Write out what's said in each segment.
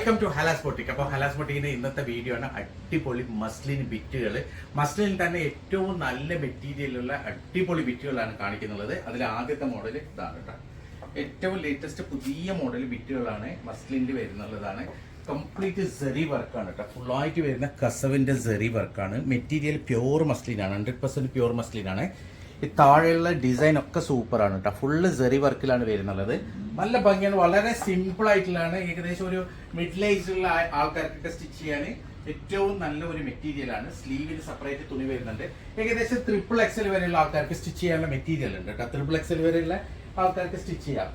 Welcome to ഹലാസ് boutique അപ്പോൾ ഹലാസ് ബൊട്ടിക്കിന്റെ ഇന്നത്തെ video ആണ് അടിപൊളി മസ്ലിൻ ബിറ്റുകൾ മസ്ലിൻ തന്നെ ഏറ്റവും നല്ല മെറ്റീരിയലുള്ള അടിപൊളി ബിറ്റുകളാണ് കാണിക്കുന്നത്. അതിൽ ആദ്യത്തെ മോഡൽ ഇതാണ് കേട്ടോ. ഏറ്റവും ലേറ്റസ്റ്റ് പുതിയ മോഡൽ ബിറ്റുകളാണ് മസ്ലിന്റെ വരുന്നുള്ളതാണ്. കംപ്ലീറ്റ് സെറി വർക്കാണ് കേട്ടോ. ഫുള്ളായിട്ട് വരുന്ന കസവിന്റെ സെറി വർക്കാണ് മെറ്റീരിയൽ പ്യൂർ മസ്ലിനാണ്. ഹൺഡ്രഡ് പെർസെന്റ് പ്യൂർ മസ്ലിനാണ്. ഈ താഴെയുള്ള ഡിസൈൻ ഒക്കെ സൂപ്പറാണ് കേട്ടോ ഫുള്ള് സെറി വർക്കിലാണ് വരുന്നുള്ളത്. നല്ല ഭംഗിയാണ്. വളരെ സിമ്പിൾ ആയിട്ടുള്ളതാണ്. ഏകദേശം ഒരു മിഡിൽ ഏജിലുള്ള ആൾക്കാർക്കൊക്കെ സ്റ്റിച്ച് ചെയ്യാൻ ഏറ്റവും നല്ല ഒരു മെറ്റീരിയൽ ആണ്. സ്ലീവിന് സെപ്പറേറ്റ് തുണി വരുന്നുണ്ട്. ഏകദേശം ട്രിപ്പിൾ എക്സൽ വരെയുള്ള ആൾക്കാർക്ക് സ്റ്റിച്ച് ചെയ്യാനുള്ള മെറ്റീരിയൽ ഉണ്ട് കേട്ടോ ട്രിപ്പിൾ എക്സൽ വരെയുള്ള ആൾക്കാർക്ക് സ്റ്റിച്ച് ചെയ്യാം.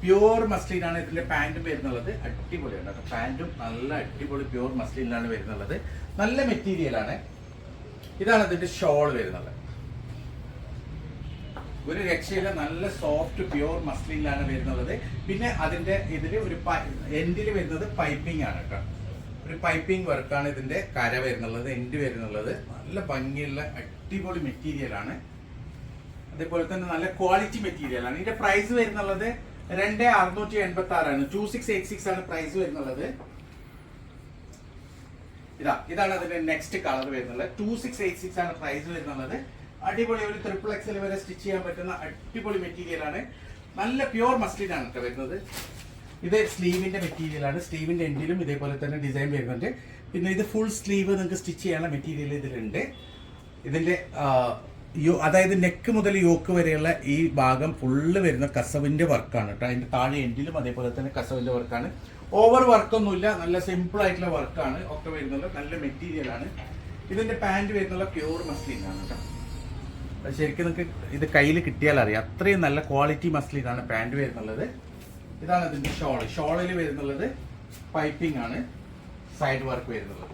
പ്യൂർ മസ്ലിനാണ് ഇതിന്റെ പാന്റും വരുന്നുള്ളത്. അടിപൊളിയാണ് കേട്ടോ പാന്റും നല്ല അടിപൊളി പ്യൂർ മസ്ലിനാണ് വരുന്നുള്ളത്. നല്ല മെറ്റീരിയലാണ് ഇതാണ് ഇതിന്റെ ഷോൾ വരുന്നത്. ഒരു രക്ഷയില്ല നല്ല സോഫ്റ്റ് പ്യൂർ മസ്ലിനിലാണ് വരുന്നത്. പിന്നെ അതിന്റെ ഇതിൽ ഒരു എൻഡിൽ വരുന്നത് പൈപ്പിംഗ് ആണ് കേട്ടോ. ഒരു പൈപ്പിംഗ് വർക്കാണ് ഇതിന്റെ കര വരുന്നുള്ളത് എൻഡ് വരുന്നുള്ളത്. നല്ല ഭംഗിയുള്ള അടിപൊളി മെറ്റീരിയലാണ് അതേപോലെ തന്നെ നല്ല ക്വാളിറ്റി മെറ്റീരിയലാണ് ഇതിന്റെ പ്രൈസ് വരുന്നുള്ളത് രണ്ട് അറുന്നൂറ്റി എൺപത്തി ആറാണ് ടു സിക്സ് എയ്റ്റ് സിക്സ് ആണ് പ്രൈസ് വരുന്നുള്ളത്. ഇതാ ഇതാണ് അതിന്റെ നെക്സ്റ്റ് കളർ വരുന്നത്. ടു സിക്സ് എയ്റ്റ് സിക്സ് ആണ് പ്രൈസ് വരുന്നത് അടിപൊളി ഒരു ട്രിപ്പിൾ എക്സൽ വരെ സ്റ്റിച്ച് ചെയ്യാൻ പറ്റുന്ന അടിപൊളി മെറ്റീരിയൽ ആണ്. നല്ല പ്യൂർ ആണ് കേട്ടോ വരുന്നത്. ഇത് സ്ലീവിന്റെ മെറ്റീരിയലാണ് സ്ലീവിന്റെ എൻഡിലും ഇതേപോലെ തന്നെ ഡിസൈൻ വരുന്നുണ്ട്. പിന്നെ ഇത് ഫുൾ സ്ലീവ് നിങ്ങൾക്ക് സ്റ്റിച്ച് ചെയ്യാനുള്ള മെറ്റീരിയൽ ഇതിലുണ്ട്. ഇതിന്റെ അതായത് നെക്ക് മുതൽ യോക്ക് വരെയുള്ള ഈ ഭാഗം ഫുള്ള് വരുന്ന കസവിന്റെ വർക്കാണ് കേട്ടോ അതിന്റെ താഴെ എൻഡിലും അതേപോലെ തന്നെ കസവിന്റെ വർക്കാണ് ഓവർ വർക്കൊന്നുമില്ല നല്ല സിമ്പിൾ ആയിട്ടുള്ള വർക്കാണ് ഒക്കെ വരുന്നത് നല്ല മെറ്റീരിയലാണ് ഇതിന്റെ പാന്റ് വരുന്നുള്ള പ്യൂർ ആണ് കേട്ടോ ശരിക്കും നിങ്ങൾക്ക് ഇത് കയ്യിൽ കിട്ടിയാൽ അറിയാം. അത്രയും നല്ല ക്വാളിറ്റി മസ്ലിനാണ് പാന്റ് വരുന്നുള്ളത്. ഇതാണ് ഇതിന്റെ ഷോൾ ഷോളിൽ വരുന്നുള്ളത് പൈപ്പിംഗ് ആണ്. സൈഡ് വർക്ക് വരുന്നുള്ളത്.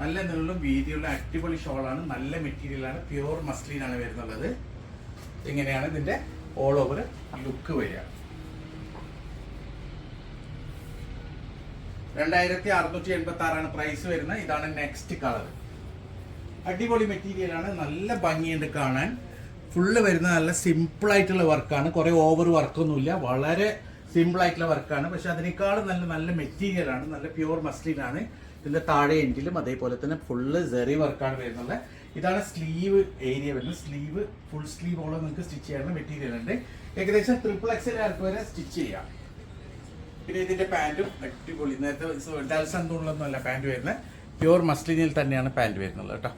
നല്ല നീളും വീതിയുള്ള അടിപൊളി ഷോളാണ് നല്ല മെറ്റീരിയലാണ് പ്യുവർ മസ്ലിനാണ് വരുന്നുള്ളത്. ഇങ്ങനെയാണ് ഇതിന്റെ ഓൾ ഓവർ ലുക്ക് വരിക. രണ്ടായിരത്തി അറുന്നൂറ്റി എൺപത്തി ആറാണ് പ്രൈസ് വരുന്നത്. ഇതാണ് നെക്സ്റ്റ് കളർ അടിപൊളി മെറ്റീരിയലാണ് നല്ല ഭംഗിയുണ്ട് കാണാൻ. ഫുള്ള് വരുന്ന നല്ല സിമ്പിൾ ആയിട്ടുള്ള വർക്കാണ് കുറെ ഓവർ വർക്കൊന്നുമില്ല വളരെ സിമ്പിൾ ആയിട്ടുള്ള വർക്കാണ് പക്ഷെ അതിനേക്കാളും നല്ല നല്ല മെറ്റീരിയലാണ് നല്ല പ്യുവർ ആണ്. ഇതിന്റെ താഴെ എൻഡിലും അതേപോലെ തന്നെ ഫുള്ള് സെറി വർക്കാണ് വരുന്നത്. ഇതാണ് സ്ലീവ് ഏരിയ വരുന്നത്. സ്ലീവ് ഫുൾ സ്ലീവ് ഓളം നിങ്ങൾക്ക് സ്റ്റിച്ച് ചെയ്യാനുള്ള മെറ്റീരിയൽ ഉണ്ട്. ഏകദേശം ട്രിപ്പിൾ എക്സൽ ആർക്ക് വരെ സ്റ്റിച്ച് ചെയ്യാം. പിന്നെ ഇതിന്റെ പാന്റും അടിപൊളി. നേരത്തെ ഡൽസന്തൂണിലൊന്നും അല്ല പാന്റ് വരുന്നത്. പ്യുവർ മസ്ലിനിൽ തന്നെയാണ് പാന്റ് വരുന്നത് കേട്ടോ.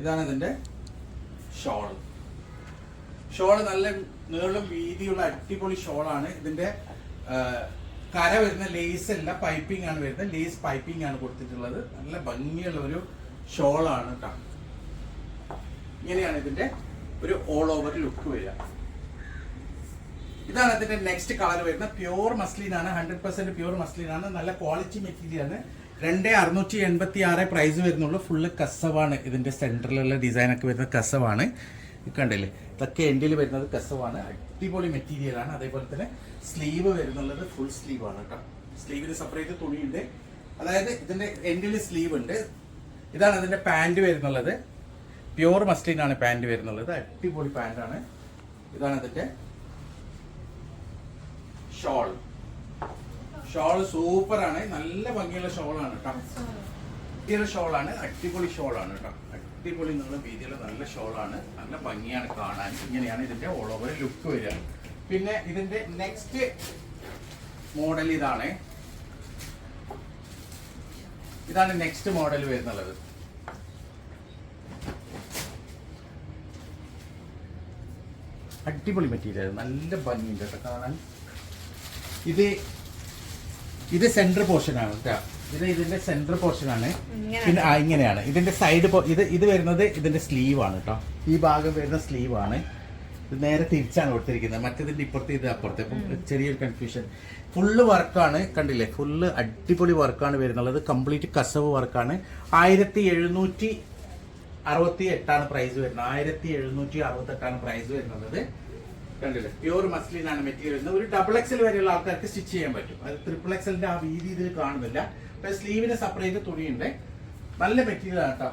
ഇതാണ് ഇതിന്റെ ഷോൾ ഷോൾ നല്ല നീളം വീതിയുള്ള അടിപൊളി ഷോളാണ്. ഇതിന്റെ കര വരുന്ന ലേസ് അല്ല പൈപ്പിംഗ് ആണ് വരുന്നത്. ലേസ് പൈപ്പിംഗ് ആണ് കൊടുത്തിട്ടുള്ളത്. നല്ല ഭംഗിയുള്ള ഒരു ഷോളാണ് കേട്ടോ ഇങ്ങനെയാണ് ഇതിന്റെ ഒരു ഓൾ ഓവർ ലുക്ക് വരിക. ഇതാണ് ഇതിന്റെ നെക്സ്റ്റ് കളർ വരുന്നത്. പ്യൂർ മസ്ലിൻ ആണ്. ഹൺഡ്രഡ് പെർസെന്റ് പ്യൂർ മസ്ലിൻ ആണ്. നല്ല ക്വാളിറ്റി മെറ്റീരിയൽ ആണ്. രണ്ട് അറുന്നൂറ്റി എൺപത്തി ആറ് പ്രൈസ് വരുന്നുള്ളൂ. ഫുള്ള് കസവാണ്. ഇതിന്റെ സെന്ററിലുള്ള ഡിസൈൻ ഒക്കെ വരുന്ന കസവാണ്. കണ്ടില്ലേ? ഇതൊക്കെ എൻഡിൽ വരുന്നത് കസവാണ്. അടിപൊളി മെറ്റീരിയലാണ് അതേപോലെ തന്നെ സ്ലീവ് വരുന്നുള്ളത് ഫുൾ സ്ലീവ് ആണ് കേട്ടോ. സ്ലീവിന് സെപ്പറേറ്റ് തുണിയുണ്ട്. അതായത് ഇതിന്റെ എൻഡിൽ സ്ലീവ് ഉണ്ട്. ഇതാണ് അതിന്റെ പാന്റ് വരുന്നുള്ളത്. മസ്ലിൻ ആണ് പാന്റ് വരുന്നുള്ളത്. അടിപൊളി പാന്റ് ആണ്. ഇതാണ് അതിന്റെ ഷോൾ ഷോൾ സൂപ്പറാണ്. നല്ല ഭംഗിയുള്ള ഷോളാണ് കേട്ടോ ഭംഗിയുള്ള ഷോളാണ്. അടിപൊളി ഷോളാണ് കേട്ടോ അടിപൊളി എന്നുള്ള രീതിയിലുള്ള നല്ല ഷോളാണ്. നല്ല ഭംഗിയാണ് കാണാൻ. ഇങ്ങനെയാണ് ഇതിന്റെ ഓൾ ഓവർ ലുക്ക് വരിക. പിന്നെ ഇതിന്റെ നെക്സ്റ്റ് മോഡൽ ഇതാണ്. ഇതാണ് നെക്സ്റ്റ് മോഡൽ വരുന്നുള്ളത്. അടിപൊളി മെറ്റീരിയൽ നല്ല ഭംഗിയുണ്ട് കേട്ടോ കാണാൻ. ഇത് ഇത് സെന്റർ പോർഷൻ ആണ് കേട്ടോ ഇത് ഇതിന്റെ സെന്റർ പോർഷൻ ആണ്. പിന്നെ ആ ഇങ്ങനെയാണ്. ഇതിന്റെ സൈഡ് ഇത് ഇത് വരുന്നത് ഇതിന്റെ സ്ലീവ് ആണ് കേട്ടോ ഈ ഭാഗം വരുന്ന സ്ലീവ് ആണ്. ഇത് നേരെ തിരിച്ചാണ് കൊടുത്തിരിക്കുന്നത്. മറ്റേതിന്റെ ഇപ്പുറത്തെ ഇത് അപ്പുറത്തെ. അപ്പം ചെറിയൊരു കൺഫ്യൂഷൻ ഫുള്ള് വർക്കാണ് കണ്ടില്ലേ? ഫുള്ള് അടിപൊളി വർക്കാണ് വരുന്നുള്ളത്. കംപ്ലീറ്റ് കസവ് വർക്കാണ് ആയിരത്തി എഴുന്നൂറ്റി അറുപത്തി എട്ടാണ് പ്രൈസ് വരുന്നത്. ആയിരത്തി എഴുന്നൂറ്റി അറുപത്തെട്ടാണ് പ്രൈസ് വരുന്നത്. കണ്ടില്ലേ? പ്യൂർ മസ്ലിൻ ആണ് മെറ്റീരിയൽ വരുന്നത് ഒരു ഡബിൾ എക്സൽ വരെയുള്ള ആൾക്കാർക്ക് സ്റ്റിച്ച് ചെയ്യാൻ പറ്റും. അത് ട്രിപ്പിൾ എക്സലിന്റെ ആ വീതി ഇതിൽ കാണുന്നില്ല. പക്ഷേ സ്ലീവിന് സെപ്പറേറ്റ് തുണിയുണ്ട്. നല്ല മെറ്റീരിയൽ ആണ് കേട്ടോ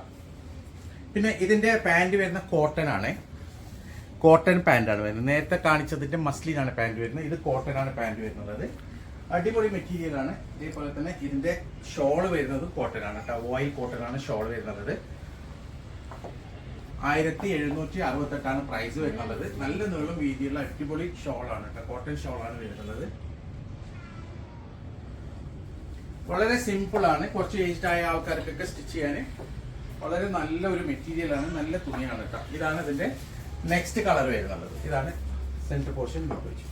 പിന്നെ ഇതിന്റെ പാന്റ് വരുന്ന കോട്ടൺ ആണ്. കോട്ടൺ പാന്റാണ് വരുന്നത്. നേരത്തെ കാണിച്ചതിന്റെ മസ്ലിനാണ് പാന്റ് വരുന്നത്. ഇത് കോട്ടൺ ആണ് പാന്റ് വരുന്നത്. അടിപൊളി മെറ്റീരിയൽ ആണ്. ഇതേപോലെ തന്നെ ഇതിന്റെ ഷോൾ വരുന്നത് കോട്ടൺ ആണ് കേട്ടോ ഓയിൽ കോട്ടൺ ആണ് ഷോൾ വരുന്നത്. ആയിരത്തി എഴുന്നൂറ്റി അറുപത്തെട്ടാണ് പ്രൈസ് വരുന്നത്. നല്ല നീളം വീതിയുള്ള അടിപൊളി ഷോളാണ് കേട്ടോ. കോട്ടൺ ഷോൾ ആണ് വരുന്നത്. വളരെ സിമ്പിൾ ആണ്. കുറച്ച് ഏജ്ഡ് ആയ ആൾക്കാർക്കൊക്കെ സ്റ്റിച്ച് ചെയ്യാൻ വളരെ നല്ല ഒരു മെറ്റീരിയൽ ആണ്. നല്ല തുണിയാണ് കേട്ടോ. ഇതാണ് ഇതിന്റെ നെക്സ്റ്റ് കളർ വരുന്നത്. ഇതാണ് സെന്റർ പോർഷൻ വെച്ചു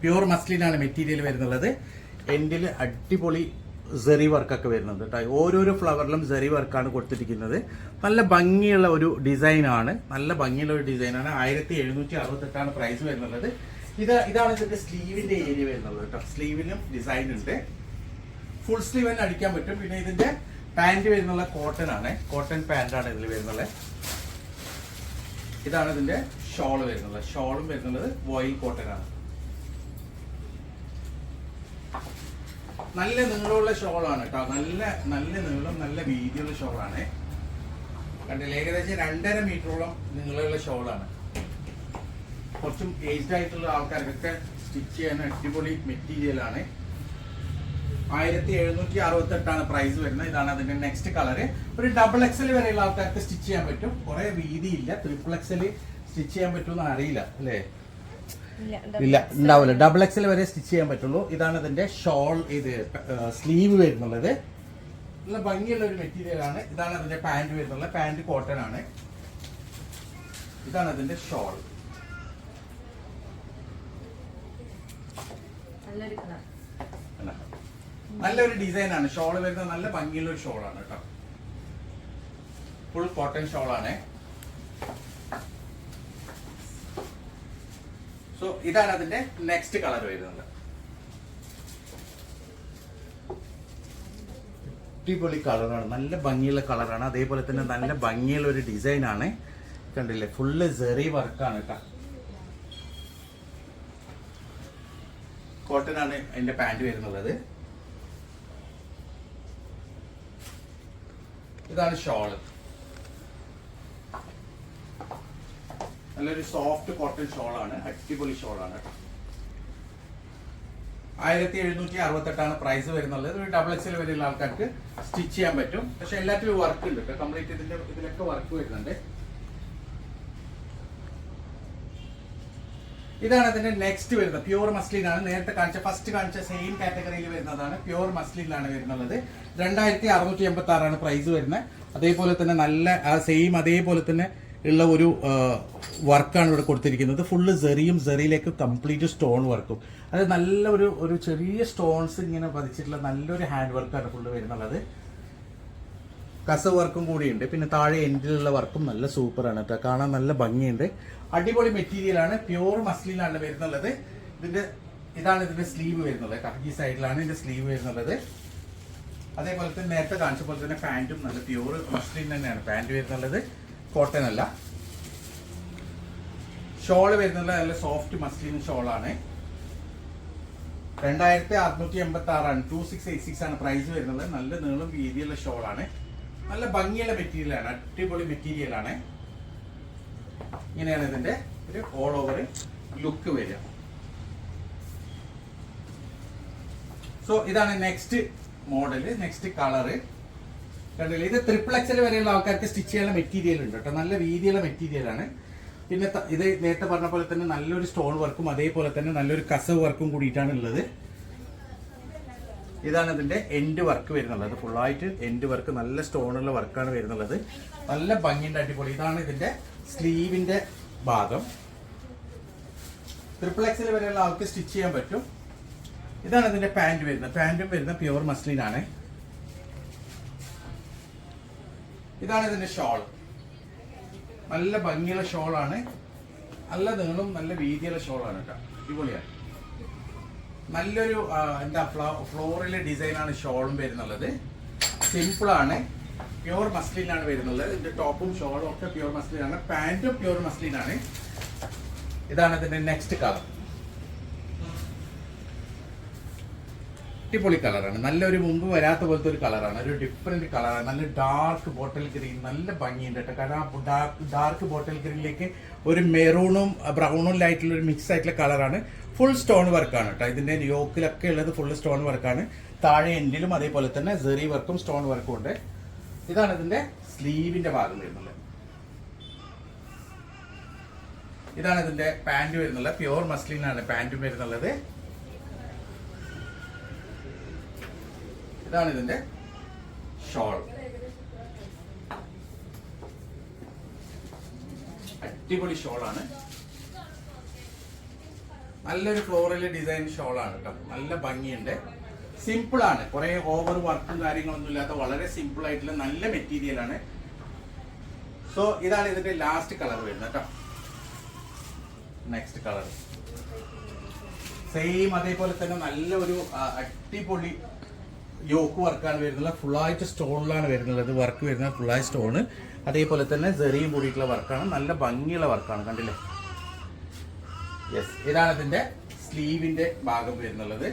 പ്യൂർ മസ്ലിനാണ് മെറ്റീരിയൽ വരുന്നുള്ളത് എൻഡിൽ അടിപൊളി സെറി വർക്കൊക്കെ വരുന്നത് കേട്ടോ ഓരോരോ ഫ്ലവറിലും സെറി വർക്കാണ് കൊടുത്തിരിക്കുന്നത്. നല്ല ഭംഗിയുള്ള ഒരു ഡിസൈനാണ് നല്ല ഭംഗിയുള്ള ഒരു ഡിസൈനാണ് ആയിരത്തി എഴുന്നൂറ്റി അറുപത്തെട്ടാണ് പ്രൈസ് വരുന്നത്. ഇത് ഇതാണ് ഇതിന്റെ സ്ലീവിന്റെ ഏരിയ വരുന്നത് കേട്ടോ സ്ലീവിനും ഡിസൈൻ ഉണ്ട്. ഫുൾ സ്ലീവ് തന്നെ അടിക്കാൻ പറ്റും. പിന്നെ ഇതിന്റെ പാന്റ് വരുന്നുള്ള കോട്ടൺ ആണ്. കോട്ടൺ പാന്റ് ആണ് ഇതിൽ വരുന്നത്. ഇതാണ് ഇതിന്റെ ഷോൾ വരുന്നത്. ഷോളും വരുന്നത് വോയിൽ കോട്ടൺ ആണ്. നല്ല നീളമുള്ള ഷോളാണ് കേട്ടോ. നല്ല നല്ല നീളം നല്ല വീതിയുള്ള ഷോളാണ്. കണ്ടില്ല? ഏകദേശം രണ്ടര മീറ്ററോളം നീളമുള്ള ഷോളാണ്. കുറച്ചും ഏജ്ഡ് ആയിട്ടുള്ള ആൾക്കാർക്കൊക്കെ സ്റ്റിച്ച് ചെയ്യാൻ അടിപൊളി മെറ്റീരിയൽ ആണ്. ആയിരത്തി എഴുന്നൂറ്റി അറുപത്തി എട്ടാണ് പ്രൈസ് വരുന്നത്. ഇതാണ് അതിന്റെ നെക്സ്റ്റ് കളർ ഒരു ഡബിൾ എക്സൽ വരെയുള്ള ആൾക്കാർക്ക് സ്റ്റിച്ച് ചെയ്യാൻ പറ്റും. കുറെ വീതിയില്ല. ട്രിപ്പിൾ എക്സൽ സ്റ്റിച്ച് ചെയ്യാൻ പറ്റുമെന്ന് അറിയില്ല അല്ലേ? ഇല്ല ഉണ്ടാവില്ല. ഡബിൾ എക്സൽ വരെ സ്റ്റിച്ച് ചെയ്യാൻ പറ്റുള്ളൂ. ഇതാണ് ഇതിന്റെ ഷോൾ ഇത് സ്ലീവ് വരുന്നുള്ളത്. നല്ല ഭംഗിയുള്ള ഒരു മെറ്റീരിയൽ ആണ്. ഇതാണ് അതിന്റെ പാന്റ് വരുന്നുള്ളത്. പാന്റ് കോട്ടൺ ആണ്. ഇതാണ് അതിന്റെ ഷോൾ. നല്ലൊരു ഡിസൈൻ ആണ്. ഷോൾ വരുന്നത് നല്ല ഭംഗിയുള്ള ഒരു ഷോൾ ആണ് കേട്ടോ. ഫുൾ കോട്ടൺ ഷോൾ ആണ്. സോ ഇതാണ് അതിന്റെ നെക്സ്റ്റ് കളർ വരുന്നത്. അടിപൊളി കളറാണ് നല്ല ഭംഗിയുള്ള കളറാണ് അതേപോലെ തന്നെ നല്ല ഭംഗിയുള്ള ഒരു ഡിസൈൻ ആണ്. കണ്ടില്ലേ? ഫുള്ള് സെറി വർക്കാണ് കേട്ടോ കോട്ടൺ ആണ് അതിന്റെ പാന്റ് വരുന്നത്. ഇതാണ് ഷോൾ നല്ലൊരു സോഫ്റ്റ് കോട്ടൺ ഷോളാണ് അടിപൊളി ഷോളാണ് ആയിരത്തി എഴുന്നൂറ്റി അറുപത്തെട്ടാണ് പ്രൈസ് വരുന്നത് ഒരു ഡബിൾ എക്സിൽ വരെയുള്ള ആൾക്കാർക്ക് സ്റ്റിച്ച് ചെയ്യാൻ പറ്റും. പക്ഷെ എല്ലാത്തിലും വർക്ക് ഉണ്ട് കംപ്ലീറ്റ് ഇതിന്റെ ഇതിലൊക്കെ വർക്ക് വരുന്നുണ്ട്. ഇതാണ് അതിന്റെ നെക്സ്റ്റ് വരുന്നത്. പ്യൂർ മസ്ലിൻ ആണ്. നേരത്തെ കാണിച്ച ഫസ്റ്റ് കാണിച്ച സെയിം കാറ്റഗറിയിൽ വരുന്നതാണ് പ്യൂർ മസ്ലിനാണ് വരുന്നത് രണ്ടായിരത്തി അറുന്നൂറ്റി എൺപത്തി ആറാണ് പ്രൈസ് വരുന്നത്. അതേപോലെ തന്നെ നല്ല സെയിം അതേപോലെ തന്നെ ഉള്ള ഒരു വർക്കാണ് ഇവിടെ കൊടുത്തിരിക്കുന്നത്. ഫുള്ള് സെറിയും സെറിയിലേക്ക് കംപ്ലീറ്റ് സ്റ്റോൺ വർക്കും അത് നല്ല ഒരു ഒരു ചെറിയ സ്റ്റോൺസ് ഇങ്ങനെ പതിച്ചിട്ടുള്ള നല്ലൊരു ഹാൻഡ് വർക്കാണ് ഫുള്ള് വരുന്നുള്ളത്. കസ വർക്കും കൂടിയുണ്ട്. പിന്നെ താഴെ എൻഡിലുള്ള വർക്കും നല്ല സൂപ്പറാണ് കേട്ടോ. കാണാൻ നല്ല ഭംഗിയുണ്ട്. അടിപൊളി മെറ്റീരിയലാണ് പ്യൂർ മസ്ലിനാണ് വരുന്നുള്ളത്. ഇതിന്റെ ഇതാണ് ഇതിന്റെ സ്ലീവ് വരുന്നത് ഈ സൈഡിലാണ് ഇതിന്റെ സ്ലീവ് വരുന്നുള്ളത്. അതേപോലെ തന്നെ നേരത്തെ കാണിച്ച പോലെ തന്നെ പാന്റും നല്ല പ്യൂർ മസ്ലിൻ തന്നെയാണ്. പാന്റ് വരുന്നുള്ളത്. കോട്ടൺ അല്ല. ഷോൾ വരുന്നത് നല്ല സോഫ്റ്റ് മസ്ലിൻ ഷോളാണ് രണ്ടായിരത്തി അറുന്നൂറ്റി എൺപത്തി ആറാണ് ടു സിക്സ് എയ്റ്റ് സിക്സ് ആണ് പ്രൈസ് വരുന്നത്. നല്ല നീളം വീതിയുള്ള ഷോളാണ് നല്ല ഭംഗിയുള്ള മെറ്റീരിയലാണ് അടിപൊളി മെറ്റീരിയൽ ആണ്. ഇങ്ങനെയാണ് ഇതിന്റെ ഒരു ഓൾ ഓവർ ലുക്ക് വരിക. സോ ഇതാണ് നെക്സ്റ്റ് മോഡൽ നെക്സ്റ്റ് കളറ് കണ്ടില്ലേ? ഇത് ട്രിപ്പിൾ എക്സൽ വരെയുള്ള ആൾക്കാർക്ക് സ്റ്റിച്ച് ചെയ്യാനുള്ള മെറ്റീരിയൽ ഉണ്ട് കേട്ടോ. നല്ല വീതിയുള്ള മെറ്റീരിയലാണ് പിന്നെ ഇത് നേരത്തെ പറഞ്ഞ പോലെ തന്നെ നല്ലൊരു സ്റ്റോൺ വർക്കും അതേപോലെ തന്നെ നല്ലൊരു കസവ് വർക്കും കൂടിയിട്ടാണ് ഉള്ളത്. ഇതാണ് ഇതിന്റെ എൻഡ് വർക്ക് വരുന്നുള്ളത്. ഫുള്ളായിട്ട് എൻഡ് വർക്ക് നല്ല സ്റ്റോണുള്ള വർക്കാണ് വരുന്നുള്ളത്. നല്ല ഭംഗിയുണ്ട് അടിപൊളി. ഇതാണ് ഇതിന്റെ സ്ലീവിന്റെ ഭാഗം. ട്രിപ്പിൾ എക്സിൽ വരെയുള്ള ആൾക്ക് സ്റ്റിച്ച് ചെയ്യാൻ പറ്റും. ഇതാണ് ഇതിന്റെ പാന്റ് വരുന്നത്. പാന്റും വരുന്ന പ്യുവർ മസ്ലിൻ ഇതാണ് ഇതിന്റെ ഷോൾ നല്ല ഭംഗിയുള്ള ഷോളാണ് നല്ല നീളും നല്ല വീതിയുള്ള ഷോളാണ് കേട്ടോ. അടിപൊളിയാണ്. നല്ലൊരു എന്താ ഫ്ലോ ഫ്ലോറിലെ ഡിസൈനാണ് ഷോളും വരുന്നുള്ളത്. സിമ്പിൾ ആണ്. പ്യുവർ മസ്ലിനാണ് വരുന്നുള്ളത്. ഇതിന്റെ ടോപ്പും ഷോളും ഒക്കെ പ്യുവർ മസ്ലിനാണ് പാന്റും പ്യുവർ മസ്ലിനാണ് ഇതാണ് ഇതിന്റെ നെക്സ്റ്റ് കളർ അടിപൊളി കളറാണ്. നല്ലൊരു മുമ്പ് വരാത്ത പോലത്തെ ഒരു കളറാണ്. ഒരു ഡിഫറെന്റ് കളറാണ്. നല്ല ഡാർക്ക് ബോട്ടിൽ ഗ്രീൻ നല്ല ഭംഗിയുണ്ട് കേട്ടോ. കാരണം ഡാർക്ക് ഡാർക്ക് ബോട്ടിൽ ഗ്രീനിലേക്ക് ഒരു മെറൂണും ബ്രൗണും ആയിട്ടുള്ള ഒരു മിക്സ് ആയിട്ടുള്ള കളറാണ്. ഫുൾ സ്റ്റോൺ വർക്കാണ് കേട്ടോ. ഇതിന്റെ യോക്കിലൊക്കെ ഉള്ളത് ഫുൾ സ്റ്റോൺ വർക്കാണ് താഴെ എൻഡിലും അതേപോലെ തന്നെ സെറി വർക്കും സ്റ്റോൺ വർക്കും ഉണ്ട്. ഇതാണ് ഇതിന്റെ സ്ലീവിന്റെ ഭാഗം വരുന്നത്. ഇതാണ് ഇതിന്റെ പാന്റ് വരുന്നുള്ളത് പ്യുവർ മസ്ലിനാണ് പാന്റും വരുന്നുള്ളത് ഇതാണ് ഇതിന്റെ ഷോൾ. അടിപൊളി ഷോളാണ്. നല്ലൊരു ഫ്ലോറൽ ഡിസൈൻ ഷോൾ ആണ് കേട്ടോ. നല്ല ഭംഗിയുണ്ട്. സിമ്പിൾ ആണ്. കുറെ ഓവർ വർക്കും കാര്യങ്ങളൊന്നും ഇല്ലാത്ത വളരെ സിമ്പിൾ ആയിട്ടുള്ള നല്ല മെറ്റീരിയൽ ആണ്. സോ ഇതാണ് ഇതിന്റെ ലാസ്റ്റ് കളർ വരുന്നത് കേട്ടോ. നെക്സ്റ്റ് കളർ സെയിം അതേപോലെ തന്നെ നല്ല ഒരു അടിപൊളി യോക്ക് വർക്കാണ് വരുന്നത്. ഫുള്ളായിട്ട് സ്റ്റോണിലാണ് വരുന്നത്. വർക്ക് വരുന്നത് ഫുള്ളായി സ്റ്റോണ്. അതേപോലെ തന്നെ ജെറിയും കൂടിയിട്ടുള്ള വർക്കാണ്. നല്ല ഭംഗിയുള്ള വർക്കാണ്. കണ്ടില്ലേ? യെസ് ഇതാണ് ഇതിന്റെ സ്ലീവിന്റെ ഭാഗം വരുന്നുള്ളത്.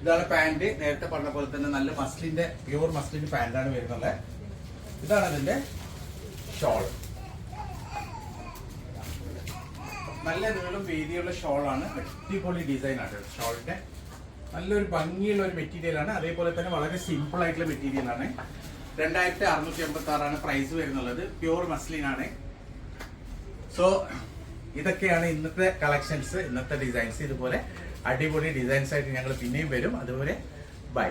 ഇതാണ് പാന്റ് നേരത്തെ പറഞ്ഞ പോലെ തന്നെ നല്ല മസ്ലിന്റെ പ്യൂർ മസ്ലിൻ പാന്റാണ് വരുന്നത്. ഇതാണ് ഇതിന്റെ ഷോൾ നല്ല നീളം വീതിയുള്ള ഷോളാണ് അടിപൊളി ഡിസൈൻ ആണ്. ഷോളിന്റെ നല്ലൊരു ഭംഗിയുള്ള ഒരു മെറ്റീരിയൽ ആണ്. അതേപോലെ തന്നെ വളരെ സിമ്പിൾ ആയിട്ടുള്ള മെറ്റീരിയൽ ആണ്. രണ്ടായിരത്തി അറുന്നൂറ്റി എൺപത്തി ആറാണ് പ്രൈസ് വരുന്നുള്ളത് മസ്ലിൻ ആണ്. സോ ഇതൊക്കെയാണ് ഇന്നത്തെ കളക്ഷൻസ് ഇന്നത്തെ ഡിസൈൻസ് ഇതുപോലെ അടിപൊളി ഡിസൈൻസ് ആയിട്ട് ഞങ്ങൾ പിന്നെയും വരും. അതുപോലെ ബൈ